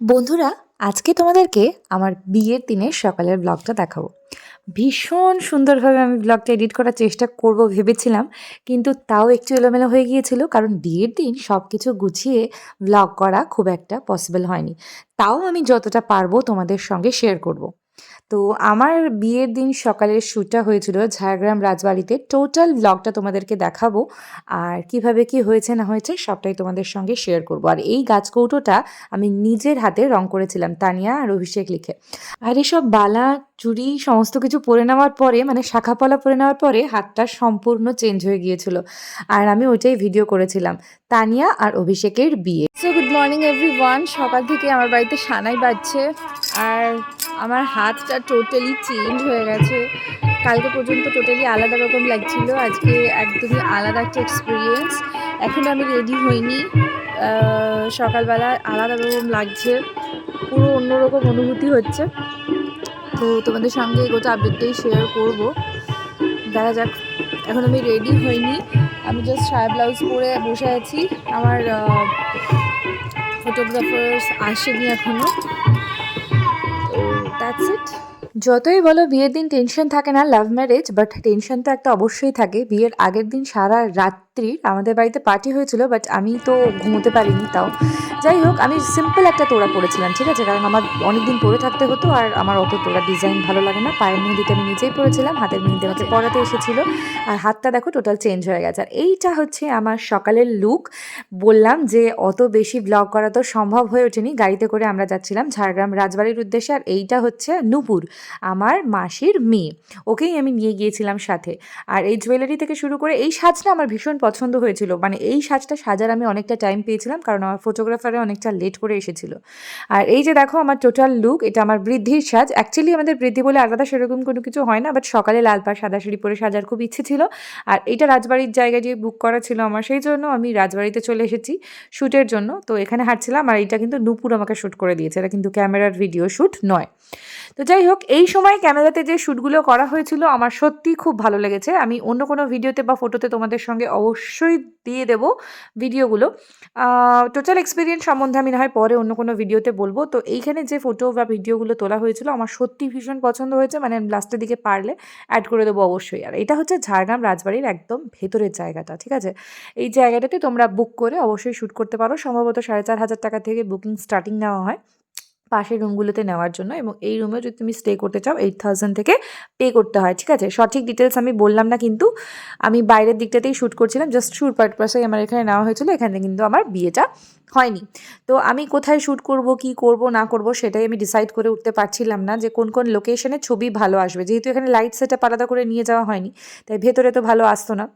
বন্ধুরা, আজকে তোমাদেরকে আমার বিয়ের দিনের সকালের ব্লগটা দেখাবো ভীষণ সুন্দরভাবে আমি ব্লগটা এডিট করার চেষ্টা করব ভেবেছিলাম, কিন্তু তাও একটু এলোমেলো হয়ে গিয়েছিল, কারণ বিয়ের দিন সব কিছু গুছিয়ে ব্লগ করা খুব একটা পসিবল হয়নি তাও আমি যতটা পারব তোমাদের সঙ্গে শেয়ার করব। তো আমার বিয়ের দিন সকালের শ্যুটটা হয়েছিল ঝাড়গ্রাম রাজবাড়িতে। টোটাল ব্লগটা তোমাদেরকে দেখাবো। আর কীভাবে কি হয়েছে না হয়েছে সবটাই তোমাদের সঙ্গে শেয়ার করব। আর এই গাছ কৌটোটা আমি নিজের হাতে রং করেছিলাম, তানিয়া আর অভিষেক লিখে। আর এসব বালা চুড়ি সমস্ত কিছু পরে নেওয়ার পরে মানে শাখাপলা পরে নেওয়ার পরে হাতটা সম্পূর্ণ চেঞ্জ হয়ে গিয়েছিল। আর আমি ওইটাই ভিডিও করেছিলাম, তানিয়া আর অভিষেকের বিয়ে। সো গুড মর্নিং এভরিওয়ান সকাল থেকে আমার বাড়িতে সানাই বাজছে। আর আমার হাতটা টোটালি চেঞ্জ হয়ে গেছে। কালকে পর্যন্ত টোটালি আলাদা রকম লাগছিল। আজকে একদমই আলাদা একটা এক্সপিরিয়েন্স এখন আমি রেডি হইনি। সকালবেলা আলাদা রকম লাগছে। পুরো অন্যরকম অনুভূতি হচ্ছে। তো তোমাদের সঙ্গে গোটা আপডেটটাই শেয়ার করব। দেখা যাক। এখন আমি রেডি হইনি। আমি জাস্ট সায়া ব্লাউজ পরে বসে আছি। আমার ফটোগ্রাফার্স আসেনি এখনও। তো দ্যাটস ইট যতই বলো, বিয়ের দিন টেনশন থাকে না লাভ ম্যারেজ বাট টেনশন তো একটা অবশ্যই থাকে। বিয়ের আগের দিন সারা রাত্রি আমাদের বাড়িতে পার্টি হয়েছিল বাট আমি তো ঘুমোতে পারিনি তাও। যাই হোক আমি সিম্পল একটা তোড়া পরেছিলাম ঠিক আছে? কারণ আমার অনেক দিন পরে থাকতে হতো আর আমার অত তোড়া ডিজাইন ভালো লাগে না। পায়ের মেহেদিটা আমি নিজেই পরেছিলাম হাতের মেহেদি আমাকে পরাতে এসেছিল আর হাতটা দেখো টোটাল চেঞ্জ হয়ে গেছে। আর এইটা হচ্ছে আমার সকালের লুক বললাম যে অত বেশি ব্লগ করা তো সম্ভব হয়ে ওঠেনি গাড়িতে করে আমরা যাচ্ছিলাম ঝাড়গ্রাম রাজবাড়ির উদ্দেশ্যে আর এইটা হচ্ছে নূপুর আমার মাসির মেয়ে। ওকেই আমি নিয়ে গিয়েছিলাম সাথে। আর এই জুয়েলারি থেকে শুরু করে এই সাজটা আমার ভীষণ পছন্দ হয়েছিল। মানে এই সাজটা সাজার আমি অনেকটা টাইম পেয়েছিলাম কারণ আমার ফটোগ্রাফারে অনেকটা লেট করে এসেছিল। আর এই যে দেখো আমার টোটাল লুক এটা আমার বৃদ্ধির সাজ। অ্যাকচুয়ালি আমাদের বৃদ্ধি বলে আলাদা সেরকম কোনো কিছু হয় না বাট সকালে লাল পাড়, সাদা শাড়ি পরে সাজার খুব ইচ্ছে ছিল। আর এটা রাজবাড়ির জায়গায় যে বুক করা ছিল আমার, সেই জন্য আমি রাজবাড়িতে চলে এসেছি শ্যুটের জন্য। তো এখানে হাঁটছিলাম আর এটা কিন্তু নূপুর আমাকে শ্যুট করে দিয়েছে। এটা কিন্তু ক্যামেরার ভিডিও শ্যুট নয়। তো যাই হোক, এই সময় ক্যামেরাতে যে শ্যুটগুলো করা হয়েছিল, আমার সত্যি খুব ভালো লেগেছে। আমি অন্য কোনো ভিডিওতে বা ফটোতে তোমাদের সঙ্গে অবশ্যই দিয়ে দেবো ভিডিওগুলো। টোটাল এক্সপিরিয়েন্স সম্বন্ধে আমি না হয় পরে অন্য কোনো ভিডিওতে বলব। তো এইখানে যে ফটো বা ভিডিওগুলো তোলা হয়েছিল, আমার সত্যি ভীষণ পছন্দ হয়েছে। মানে লাস্টের দিকে পারলে অ্যাড করে দেবো অবশ্যই। আর এটা হচ্ছে ঝাড়গ্রাম রাজবাড়ির একদম ভেতরের জায়গাটা, ঠিক আছে? এই জায়গাটাতে তোমরা বুক করে অবশ্যই শ্যুট করতে পারো। সম্ভবত সাড়ে চার হাজার টাকা থেকে বুকিং স্টার্টিং নেওয়া হয়। পাশের রুমগুলোতে নেওয়ার জন্য এবং এই রুমে যদি তুমি স্টে করতে চাও এইট থাউজেন্ড থেকে পে করতে হয়, ঠিক আছে? সঠিক ডিটেলস আমি বললাম না কিন্তু আমি বাইরের দিকটাতেই শ্যুট করছিলাম জাস্ট শ্যুট পারপাসেই আমার এখানে নেওয়া হয়েছিল, এখানে কিন্তু আমার বিয়েটা হয়নি। তো আমি কোথায় শ্যুট করব, কি করব, না করব সেটাই আমি ডিসাইড করে উঠতে পারছিলাম না যে কোন কোন লোকেশনে ছবি ভালো আসবে। যেহেতু এখানে লাইট সেটআপ আলাদা করে নিয়ে যাওয়া হয়নি, তাই ভেতরে তো ভালো আসতো না।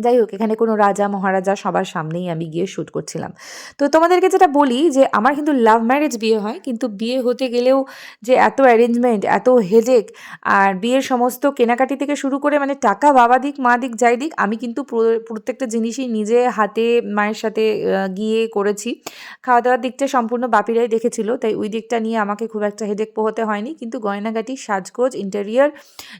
যাই হোক, এখানে কোনো রাজা, মহারাজা সবার সামনেই আমি গিয়ে শ্যুট করছিলাম। তো তোমাদেরকে যেটা বলি যে, আমার কিন্তু লাভ ম্যারেজ বিয়ে হয়, কিন্তু বিয়ে হতে গেলেও যে এত অ্যারেঞ্জমেন্ট এত হেডেক আর বিয়ের সমস্ত কেনাকাটি থেকে শুরু করে মানে টাকা বাবা দিক, মা দিক, যাই দিক, আমি কিন্তু প্র- প্রত্যেকটা জিনিসই নিজে হাতে, মায়ের সাথে গিয়ে করেছি। খাওয়া দাওয়ার দিকটা সম্পূর্ণ বাপিরাই দেখেছিল, তাই ওই দিকটা নিয়ে আমাকে খুব একটা হেডেক পোহাতে হয়নি, কিন্তু গয়নাগাটি, সাজগোজ ইন্টেরিয়ার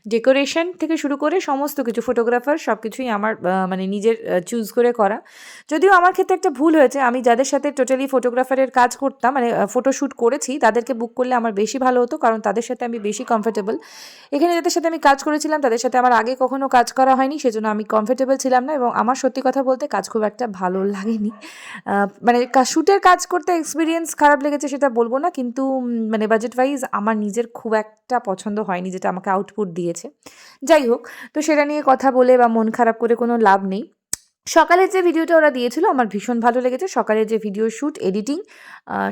ডেকোরেশন থেকে শুরু করে সমস্ত কিছু ফটোগ্রাফার সব কিছুই আমার মানে নিজের চুজ করে করা। যদিও আমার ক্ষেত্রে একটা ভুল হয়েছে। আমি যাদের সাথে টোটালি ফটোগ্রাফারের কাজ করতাম মানে ফটোশ্যুট করেছি, তাদেরকে বুক করলে আমার বেশি ভালো হতো, কারণ তাদের সাথে আমি বেশি কমফোর্টেবল এখানে যাদের সাথে আমি কাজ করেছিলাম, তাদের সাথে আমার আগে কখনো কাজ করা হয়নি, সেজন্য আমি কমফোর্টেবল ছিলাম না। এবং আমার সত্যি কথা বলতে কাজ খুব একটা ভালো লাগেনি। মানে শ্যুটের কাজ করতে এক্সপিরিয়েন্স খারাপ লেগেছে সেটা বলব না, কিন্তু মানে বাজেট ওয়াইজ আমার নিজের খুব একটা পছন্দ হয়নি, যেটা আমাকে আউটপুট দিয়েছে। যাই হোক, তো সেটা নিয়ে কথা বলে বা মন খারাপ করে কোনো লাভ নেই। সকালের যে ভিডিওটা ওরা দিয়েছিল আমার ভীষণ ভালো লেগেছে। সকালের যে ভিডিও শ্যুট এডিটিং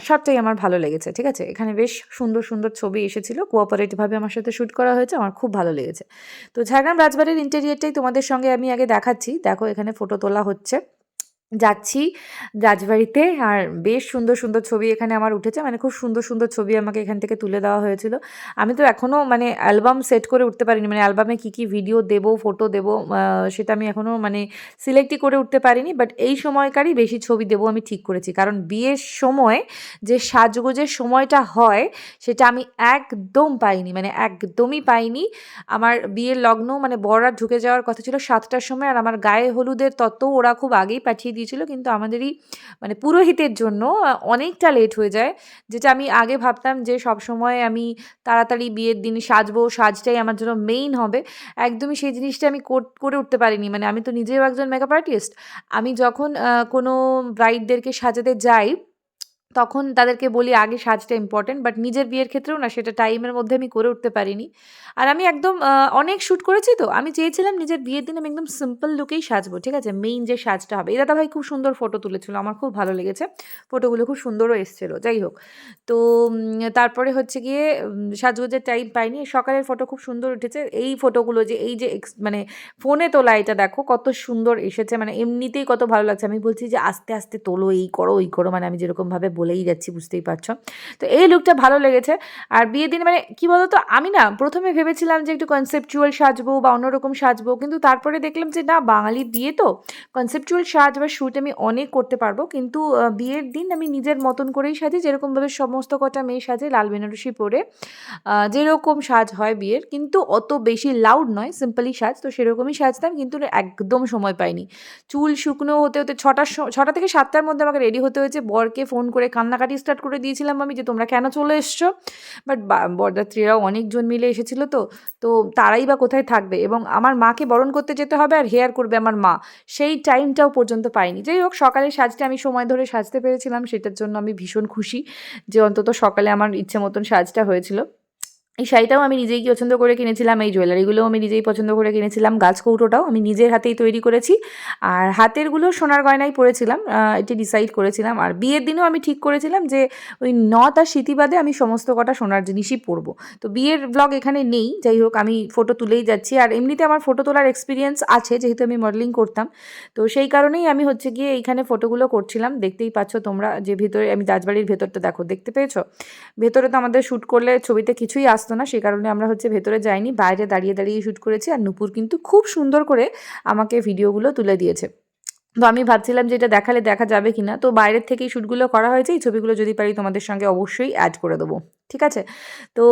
সবটাই আমার ভালো লেগেছে, ঠিক আছে? এখানে বেশ সুন্দর সুন্দর ছবি এসেছিল। কোঅপারেটিভভাবে আমার সাথে শ্যুট করা হয়েছে, আমার খুব ভালো লেগেছে। তো ঝাড়গ্রাম রাজবাড়ির ইন্টেরিয়ারটাই তোমাদের সঙ্গে আমি আগে দেখাচ্ছি। দেখো এখানে ফটো তোলা হচ্ছে। যাচ্ছি রাজবাড়িতে। আর বেশ সুন্দর সুন্দর ছবি এখানে আমার উঠেছে। মানে খুব সুন্দর সুন্দর ছবি আমাকে এখান থেকে তুলে দেওয়া হয়েছিল। আমি তো এখনও মানে অ্যালবাম সেট করে উঠতে পারিনি। মানে অ্যালবামে কী কী ভিডিও দেবো, ফটো দেবো সেটা আমি এখনও মানে সিলেক্টই করে উঠতে পারিনি। বাট এই সময়কারই বেশি ছবি দেবো আমি ঠিক করেছি। কারণ বিয়ের সময় যে সাজগোজের সময়টা হয়, সেটা আমি একদম পাইনি। মানে একদমই পাইনি। আমার বিয়ের লগ্ন মানে বররা ঢুকে যাওয়ার কথা ছিল সাতটার সময়। আর আমার গায়ে হলুদের তত্ত্ব ওরা খুব আগেই পাঠিয়ে দিয়েছিল কিন্তু আমাদেরই মানে পুরোহিতের জন্য অনেকটা লেট হয়ে যায়। যেটা আমি আগে ভাবতাম যে সব সময় আমি তাড়াতাড়ি বিয়ের দিন সাজবো, সাজটাই আমার জন্য মেইন হবে। একদমই সেই জিনিসটা আমি করে উঠতে পারিনি। মানে আমি তো নিজেও একজন মেকআপ আর্টিস্ট। আমি যখন কোনো ব্রাইডদেরকে সাজাতে যাই, তখন তাদেরকে বলি আগে সাজটা ইম্পোর্টেন্ট। বাট নিজের বিয়ের ক্ষেত্রেও না সেটা টাইমের মধ্যে আমি করে উঠতে পারিনি। আর আমি একদম অনেক শ্যুট করেছি তো। আমি চেয়েছিলাম নিজের বিয়ের দিন আমি একদম সিম্পল লুকেই সাজবো। ঠিক আছে? মেইন যে সাজটা হবে। এই দাদাভাই খুব সুন্দর ফটো তুলেছিল। আমার খুব ভালো লেগেছে। ফটোগুলো খুব সুন্দরও এসছিল। যাই হোক। তো তারপরে হচ্ছে গিয়ে সাজগোজের টাইম পাইনি। সকালের ফটো খুব সুন্দর উঠেছে। এই ফটোগুলো যে এই যে মানে ফোনে তোলা এটা দেখো কত সুন্দর এসেছে। মানে এমনিতেই কত ভালো লাগছে। আমি বলছি যে আস্তে, আস্তে তোলো, এই করো, ওই করো। মানে আমি যেরকমভাবে বলেই যাচ্ছি বুঝতেই পারছ। তো এই লুকটা ভালো লেগেছে। আর বিয়ের দিনে মানে কি বলতো আমি না প্রথমে ভেবেছিলাম যে একটু কনসেপচুয়াল সাজবো বা অন্যরকম সাজবো। কিন্তু তারপরে দেখলাম যে না বাঙালির বিয়ে তো কনসেপচুয়াল সাজ বা শ্যুট আমি অনেক করতে পারব। কিন্তু বিয়ের দিন আমি নিজের মতন করেই সাজি যেরকমভাবে সমস্ত কটা মেয়ে সাজে লাল বেনারসি পরে। যেরকম সাজ হয় বিয়ের কিন্তু অত বেশি লাউড নয় সিম্পলি সাজ। তো সেরকমই সাজতাম কিন্তু একদম সময় পাইনি। চুল শুকনো হতে, হতে ৬টার স ৬টা থেকে সাতটার মধ্যে আমাকে রেডি হতে হয়েছে। বরকে ফোন করে কান্নাকাটি স্টার্ট করে দিয়েছিলাম আমি যে তোমরা কেন চলে এসছো? বাট বরদাত্রীরাও অনেকজন মিলে এসেছিল তো। তো তারাই বা কোথায় থাকবে? এবং আমার মাকে বরণ করতে যেতে হবে আর হেয়ার করবে আমার মা। সেই টাইমটাও পর্যন্ত পাইনি। যাই হোক সকালে সাজতে আমি সময় ধরে সাজতে পেরেছিলাম। সেটার জন্য আমি ভীষণ খুশি যে অন্তত সকালে আমার ইচ্ছে মতন সাজটা হয়েছিল। এই শাড়িটাও আমি নিজেই পছন্দ করে কিনেছিলাম। এই জুয়েলারিগুলোও আমি নিজেই পছন্দ করে কিনেছিলাম। গাছ কৌটোটাও আমি নিজের হাতেই তৈরি করেছি। আর হাতেরগুলো সোনার গয়নাই পরেছিলাম। এটি ডিসাইড করেছিলাম। আর বিয়ের দিনেও আমি ঠিক করেছিলাম যে ওই নথ আর বাদে আমি সমস্ত কটা সোনার জিনিসই পরবো। তো বিয়ের ব্লগ এখানে নেই। যাই হোক আমি ফটো তুলেই যাচ্ছি। আর এমনিতে আমার ফটো তোলার এক্সপিরিয়েন্স আছে, যেহেতু আমি মডেলিং করতাম। তো সেই কারণেই আমি হচ্ছে গিয়ে এইখানে ফটোগুলো করছিলাম। দেখতেই পাচ্ছ তোমরা যে ভেতরে, আমি রাজবাড়ির ভেতরটা দেখো। দেখতে পেয়েছ? ভেতরে তো আমাদের শ্যুট করলে ছবিতে কিছুই আসতো না। সে কারণে আমরা হচ্ছে ভেতরে যাইনি। বাইরে দাঁড়িয়ে, দাঁড়িয়ে শ্যুট করেছি। আর নূপুর কিন্তু খুব সুন্দর করে আমাকে ভিডিওগুলো তুলে দিয়েছে। তো আমি ভাবছিলাম যে এটা দেখালে দেখা যাবে কিনা। তো বাইরের থেকেই শ্যুটগুলো করা হয়েছে। এই ছবিগুলো যদি পারি তোমাদের সঙ্গে অবশ্যই অ্যাড করে দেবো। ঠিক আছে? তো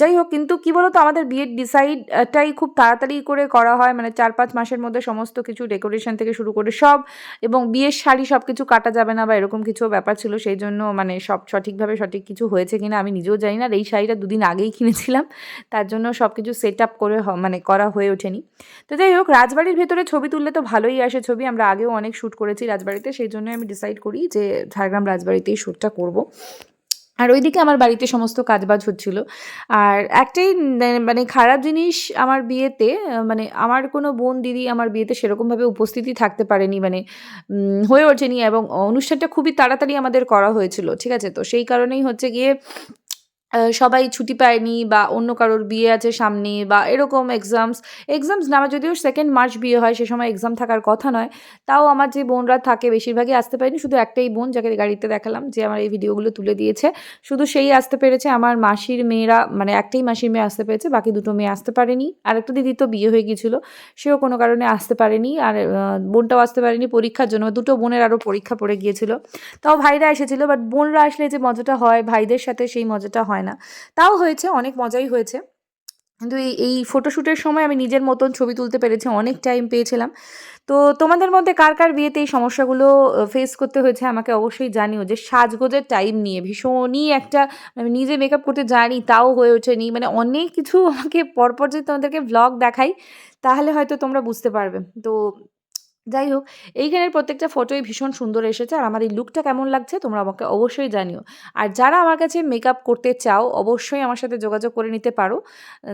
যাই হোক, কিন্তু কি বলো তো আমাদের বিয়ের ডিসাইডটাই খুব তাড়াতাড়ি করে করা হয়। মানে ৪-৫ মাসের মধ্যে সমস্ত কিছু ডেকোরেশন থেকে শুরু করে সব এবং বিয়ের শাড়ি সব কিছু কাটা যাবে না বা এরকম কিছু ব্যাপার ছিল। সেই জন্য মানে সব সঠিকভাবে সঠিক কিছু হয়েছে কিনা আমি নিজেও জানি না। এই শাড়িটা দুদিন আগেই কিনেছিলাম। তার জন্য সব কিছু সেট আপ করে মানে করা হয়ে ওঠেনি। তো যাই হোক, রাজবাড়ির ভেতরে ছবি তুললে তো ভালোই আসে ছবি। আমরা আগেও অনেক শ্যুট করেছি রাজবাড়িতে। সেইজন্যই আমি ডিসাইড করি যে ঝাড়গ্রাম রাজবাড়িতেই শ্যুটটা করব। আর ওইদিকে আমার বাড়িতে সমস্ত কাজবাজ হচ্ছিল। আর একটাই মানে খারাপ জিনিস আমার বিয়েতে মানে আমার কোনো বোন, দিদি আমার বিয়েতে সেরকমভাবে উপস্থিতি থাকতে পারেনি। মানে হয়ে ওঠেনি এবং অনুষ্ঠানটা খুবই তাড়াতাড়ি আমাদের করা হয়েছিল। ঠিক আছে? তো সেই কারণেই হচ্ছে গিয়ে সবাই ছুটি পায়নি বা অন্য কারোর বিয়ে আছে সামনে বা এরকম এক্সামস, এক্সামস না আমার যদিও সেকেন্ড মার্চ বিয়ে হয় সে সময় এক্সাম থাকার কথা নয়। তাও আমার যে বোনরা থাকে বেশিরভাগই আসতে পারেনি। শুধু একটাই বোন যাকে গাড়িতে দেখালাম যে আমার এই ভিডিওগুলো তুলে দিয়েছে। শুধু সেই আসতে পেরেছে। আমার মাসির মেয়েরা মানে একটাই মাসির মেয়ে আসতে পেরেছে। বাকি দুটো মেয়ে আসতে পারেনি। আর একটা দিদি তো বিয়ে হয়ে গিয়েছিল সেও কোনো কারণে আসতে পারেনি। আর বোনটাও আসতে পারেনি পরীক্ষার জন্য। দুটো বোনের আরও পরীক্ষা পড়ে গিয়েছিল। তাও ভাইরা এসেছিল বাট বোনরা আসলে যে মজাটা হয় ভাইদের সাথে সেই মজাটা হয় না। তাও হয়েছে অনেক মজাই হয়েছে। কিন্তু এই এই ফটোশ্যুটের সময় আমি নিজের মতন ছবি তুলতে পেরেছি। অনেক টাইম পেয়েছিলাম। তো তোমাদের মধ্যে কার, কার বিয়েতে এই সমস্যাগুলো ফেস করতে হয়েছে আমাকে অবশ্যই জানিও যে সাজগোজের টাইম নিয়ে ভীষণই একটা আমি নিজে মেকআপ করতে জানি তাও হয়ে ওঠেনি। মানে অনেক কিছু আমাকে পরপর যদি তোমাদেরকে ভ্লগ দেখাই তাহলে হয়তো তোমরা বুঝতে পারবে। তো যাই হোক, এইখানের প্রত্যেকটা ফটোই ভীষণ সুন্দর এসেছে। আর আমার এই লুকটা কেমন লাগছে তোমরা আমাকে অবশ্যই জানিও। আর যারা আমার কাছে মেকআপ করতে চাও, অবশ্যই আমার সাথে যোগাযোগ করে নিতে পারো।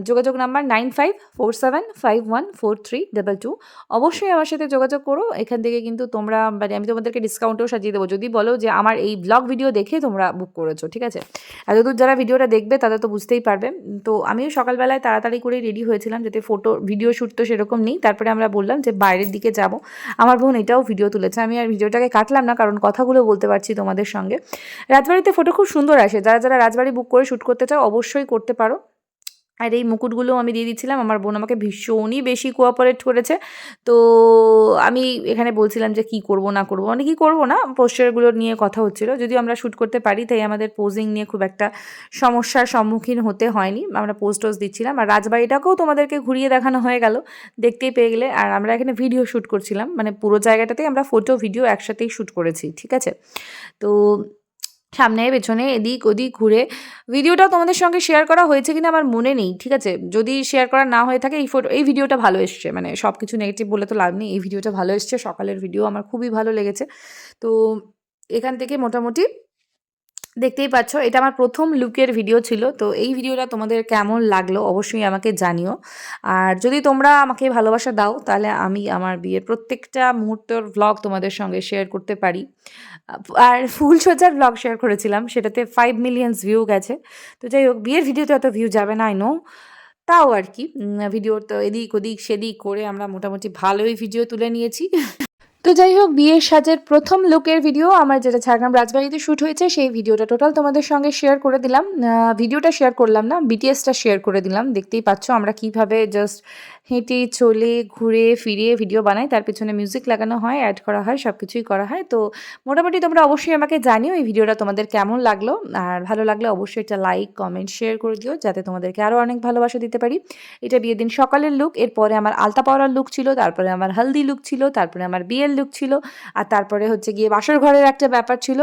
যোগাযোগ নাম্বার 9547514322 অবশ্যই আমার সাথে যোগাযোগ করো। এখান থেকে কিন্তু তোমরা মানে আমি তোমাদেরকে ডিসকাউন্টেও সাজিয়ে দেবো। যদি বলো যে আমার এই ব্লগ ভিডিও দেখে তোমরা বুক করেছ। ঠিক আছে? আর এতদূর যারা ভিডিওটা দেখবে, তারা তো বুঝতেই পারবে। তো আমিও সকালবেলায় তাড়াতাড়ি করেই রেডি হয়েছিলাম, যাতে ফটো ভিডিও শ্যুট তো সেরকম নেই। তারপরে আমরা বললাম যে বাইরের দিকে যাব। আমার বোন এটাও ভিডিও তুলেছে। আমি আর ভিডিওটাকে কাটলাম না কারণ কথাগুলো বলতে পারছি তোমাদের সঙ্গে। রাজবাড়িতে ফটো খুব সুন্দর আসে। যারা, যারা রাজবাড়ি বুক করে শ্যুট করতে চাও অবশ্যই করতে পারো। আর এই মুকুটগুলো আমি দিয়ে দিচ্ছিলাম। আমার বোন আমাকে ভীষণই বেশি কোঅপারেট করেছে। তো আমি এখানে বলছিলাম যে কি করব, না করব। মানে কি করব না পোস্টারগুলো নিয়ে কথা হচ্ছিল। যদিও আমরা শ্যুট করতে পারি, তাই আমাদের পোজিং নিয়ে খুব একটা সমস্যার সম্মুখীন হতে হয়নি। আমরা পোস্ট টোজ দিচ্ছিলাম। আর রাজবাড়িটাকেও তোমাদেরকে ঘুরিয়ে দেখানো হয়ে গেল। দেখতেই পেয়ে গেলে। আর আমরা এখানে ভিডিও শ্যুট করছিলাম। মানে পুরো জায়গাটাতেই আমরা ফটো ভিডিও একসাথেই শ্যুট করেছি, ঠিক আছে? তো সামনে, পেছনে, এদিক, ওদিক, ঘুরে। ভিডিওটা তোমাদের সঙ্গে শেয়ার করা হয়েছে কিনা আমার মনে নেই, ঠিক আছে? যদি শেয়ার করা না হয়ে থাকে, এই ফটো এই ভিডিওটা ভালো এসছে। মানে সব কিছু নেগেটিভ বলে তো লাভ নেই, এই ভিডিওটা ভালো এসছে। সকালের ভিডিও আমার খুবই ভালো লেগেছে। তো এখান থেকে মোটামুটি দেখতেই পাচ্ছ, এটা আমার প্রথম লুকের ভিডিও ছিল, তো এই ভিডিওটা তোমাদের কেমন লাগল অবশ্যই আমাকে জানিও। আর যদি তোমরা আমাকে ভালোবাসা দাও, তাহলে আমি আমার বিয়ের প্রত্যেকটা মুহূর্তের ভ্লগ তোমাদের সঙ্গে শেয়ার করতে পারি। আর ফুল সজ্জার ব্লগ শেয়ার করেছিলাম, সেটাতে ফাইভ মিলিয়নস ভিউ গেছে। তো যাই হোক, বিয়ের ভিডিওতে অত ভিউ যাবে না আই নো তাও আর কি ভিডিওর তো এদিক ওদিক, সেদিক করে আমরা মোটামুটি ভালোই ভিডিও তুলে নিয়েছি। তো যাই হোক, বিয়ের সাজের প্রথম লুকের ভিডিও আমার যেটা ঝাড়গ্রাম রাজবাড়িতে শ্যুট হয়েছে, সেই ভিডিওটা টোটাল তোমাদের সঙ্গে শেয়ার করে দিলাম। ভিডিওটা শেয়ার করলাম না বিটিএসটা শেয়ার করে দিলাম। দেখতেই পাচ্ছ আমরা কীভাবে জাস্ট হেঁটে, চলে, ঘুরে ফিরে ভিডিও বানাই, তার পিছনে মিউজিক লাগানো হয় অ্যাড করা হয় সব কিছুই করা হয়। তো মোটামুটি তোমরা অবশ্যই আমাকে জানিও এই ভিডিওটা তোমাদের কেমন লাগল। আর ভালো লাগলে অবশ্যই একটা লাইক কমেন্ট শেয়ার করে দিও, যাতে তোমাদেরকে আরও অনেক ভালোবাসা দিতে পারি। এটা বিয়ের দিন সকালের লুক এরপরে আমার আলতা পাওয়ার লুক ছিল, তারপরে আমার হলদি লুক ছিল, তারপরে আমার বিয়ের লুক ছিল, আর তারপরে হচ্ছে গিয়ে বাসর ঘরের একটা ব্যাপার ছিল।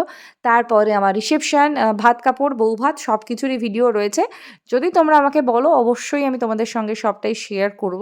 তারপরে আমার রিসেপশান ভাত, কাপড়, বউ ভাত সব কিছুরই ভিডিও রয়েছে। যদি তোমরা আমাকে বলো, অবশ্যই আমি তোমাদের সঙ্গে সবটাই শেয়ার করব।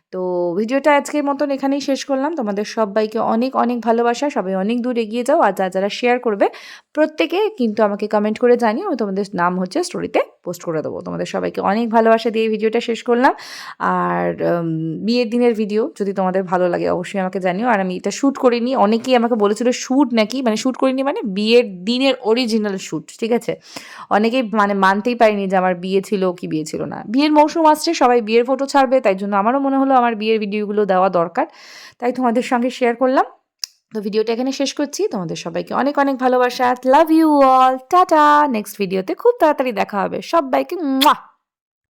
তো ভিডিওটা আজকের মতন এখানেই শেষ করলাম। তোমাদের সবাইকে অনেক অনেক ভালোবাসা। সবাই অনেক দূর এগিয়ে যাও আর যা যারা শেয়ার করবে, প্রত্যেকে কিন্তু আমাকে কমেন্ট করে জানিও। আমি তোমাদের নাম হচ্ছে স্টোরিতে পোস্ট করে দেবো। তোমাদের সবাইকে অনেক ভালোবাসা দিয়ে ভিডিওটা শেষ করলাম। আর বিয়ের দিনের ভিডিও যদি তোমাদের ভালো লাগে অবশ্যই আমাকে জানিও। আর আমি এটা শ্যুট করিনি। অনেকেই আমাকে বলেছিল শ্যুট নাকি? মানে শ্যুট করিনি মানে বিয়ের দিনের অরিজিনাল শ্যুট ঠিক আছে? অনেকেই মানে মানতেই পারিনি যে আমার বিয়ে ছিল কি বিয়ে ছিল না। বিয়ের মৌসুম আসছে, সবাই বিয়ের ফটো ছাড়বে, তাই জন্য আমারও মনে হলো আমার বিয়ের ভিডিওগুলো দেওয়া দরকার। তাই তোমাদের সঙ্গে শেয়ার করলাম। তো ভিডিওটা এখানে শেষ করছি। তোমাদের সবাইকে অনেক অনেক ভালোবাসা। Love you all tata next ভিডিওতে খুব তাড়াতাড়ি দেখা হবে। সবাইকে মুয়া